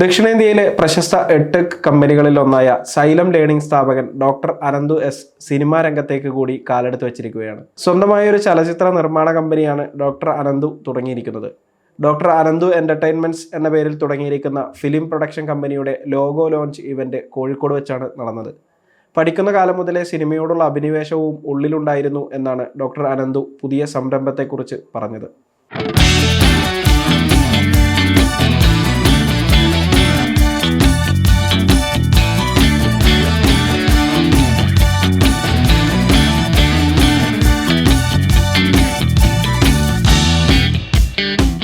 ദക്ഷിണേന്ത്യയിലെ പ്രശസ്ത എട്ടെക് കമ്പനികളിലൊന്നായ സൈലം ലേണിംഗ് സ്ഥാപകൻ ഡോക്ടർ അനന്തു എസ് സിനിമാ രംഗത്തേക്ക് കൂടി കാലെടുത്ത് വെച്ചിരിക്കുകയാണ്. സ്വന്തമായ ഒരു ചലച്ചിത്ര നിർമ്മാണ കമ്പനിയാണ് ഡോക്ടർ അനന്തു തുടങ്ങിയിരിക്കുന്നത്. ഡോക്ടർ അനന്തു എന്റർടൈൻമെന്റ്സ് എന്ന പേരിൽ തുടങ്ങിയിരിക്കുന്ന ഫിലിം പ്രൊഡക്ഷൻ കമ്പനിയുടെ ലോഗോ ലോഞ്ച് ഇവന്റ് കോഴിക്കോട് വെച്ചാണ് നടന്നത്. പഠിക്കുന്ന കാലം മുതലേ സിനിമയോടുള്ള അഭിനിവേശവും ഉള്ളിലുണ്ടായിരുന്നു എന്നാണ് ഡോക്ടർ അനന്തു പുതിയ സംരംഭത്തെക്കുറിച്ച് പറഞ്ഞത്.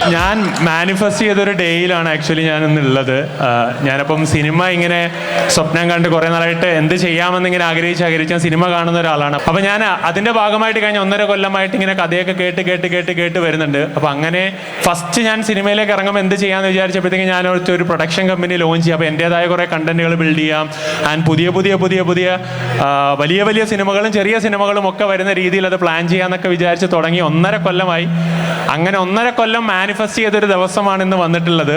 ഞാൻ മാനിഫെസ്റ്റ് ചെയ്തൊരു ഡേയിലാണ് ആക്ച്വലി ഞാൻ ഇന്നുള്ളത് ഞാനപ്പം സിനിമ ഇങ്ങനെ സ്വപ്നം കണ്ട് കുറേ നാളായിട്ട് എന്ത് ചെയ്യാമെന്ന് ഇങ്ങനെ ആഗ്രഹിച്ച് ആഗ്രഹിച്ച് ഞാൻ സിനിമ കാണുന്ന ഒരാളാണ്. അപ്പോൾ ഞാൻ അതിന്റെ ഭാഗമായിട്ട് കഴിഞ്ഞ ഒന്നര കൊല്ലമായിട്ട് ഇങ്ങനെ കഥയൊക്കെ കേട്ട് കേട്ട് കേട്ട് കേട്ട് വരുന്നുണ്ട്. അപ്പോൾ അങ്ങനെ ഫസ്റ്റ് ഞാൻ സിനിമയിലേക്ക് ഇറങ്ങുമ്പോൾ എന്ത് ചെയ്യാമെന്ന് വിചാരിച്ചപ്പോഴത്തേക്ക് ഞാൻ ഒരു- ഒരു പ്രൊഡക്ഷൻ കമ്പനി ലോഞ്ച് ചെയ്യാം. അപ്പോൾ എന്റേതായ കുറേ കണ്ടന്റുകൾ ബിൽഡ് ചെയ്യാം. ആൻഡ് പുതിയ പുതിയ പുതിയ പുതിയ വലിയ വലിയ സിനിമകളും ചെറിയ സിനിമകളും ഒക്കെ വരുന്ന രീതിയിൽ അത് പ്ലാൻ ചെയ്യാമെന്നൊക്കെ വിചാരിച്ച് തുടങ്ങി ഒന്നര കൊല്ലമായി. അങ്ങനെ ഒന്നര കൊല്ലം മാനിഫെസ്റ്റ് ചെയ്തൊരു ദിവസമാണ് ഇന്ന് വന്നിട്ടുള്ളത്.